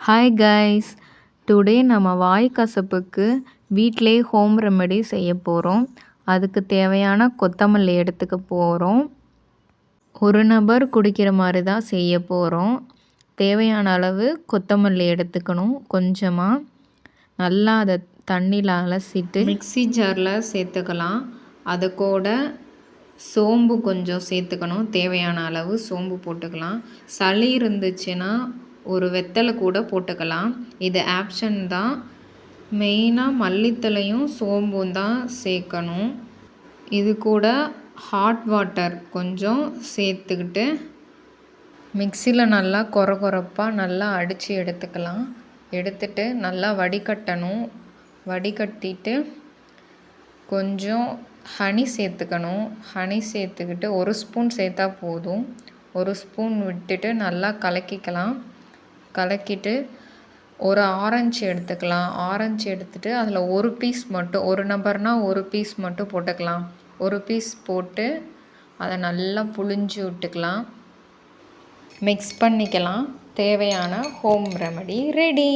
Hi guys today நம்ம வாய் கசப்புக்கு வீட்டிலே home remedy செய்ய போகிறோம் அதுக்கு தேவையான கொத்தமல்லி எடுத்துக்க போகிறோம் ஒரு நபர் குடிக்கிற மாதிரி தான் செய்ய போகிறோம் தேவையான அளவு கொத்தமல்லி எடுத்துக்கணும் கொஞ்சமாக நல்லா அதை தண்ணியில் அலசிட்டு மிக்ஸி ஜாரில் சேர்த்துக்கலாம். அது கூட சோம்பு கொஞ்சம் சேர்த்துக்கணும். தேவையான அளவு சோம்பு போட்டுக்கலாம். சளி இருந்துச்சுன்னா ஒரு வெத்தலை கூட போட்டுக்கலாம். இது ஆப்ஷன் தான். மெயினாக மல்லித்தலையும் சோம்பும் தான் சேர்க்கணும். இது கூட ஹாட் வாட்டர் கொஞ்சம் சேர்த்துக்கிட்டு மிக்சியில் நல்லா கொர கொரப்பாக நல்லா அடித்து எடுத்துக்கலாம். எடுத்துட்டு நல்லா வடிகட்டணும். வடிகட்டிட்டு கொஞ்சம் ஹனி சேர்த்துக்கணும். ஹனி சேர்த்துக்கிட்டு ஒரு ஸ்பூன் சேர்த்தா போதும். ஒரு ஸ்பூன் விட்டுட்டு நல்லா கலக்கிக்கலாம். கலக்கிட்டு ஒரு ஆரஞ்சு எடுத்துக்கலாம். ஆரஞ்சு எடுத்துகிட்டு அதில் ஒரு பீஸ் மட்டும் ஒரு நபர்னால் ஒரு பீஸ் மட்டும் போட்டுக்கலாம். ஒரு பீஸ் போட்டு அதை நல்லா புழிஞ்சு விட்டுக்கலாம். மிக்ஸ் பண்ணிக்கலாம். தேவையான ஹோம் ரெமடி ரெடி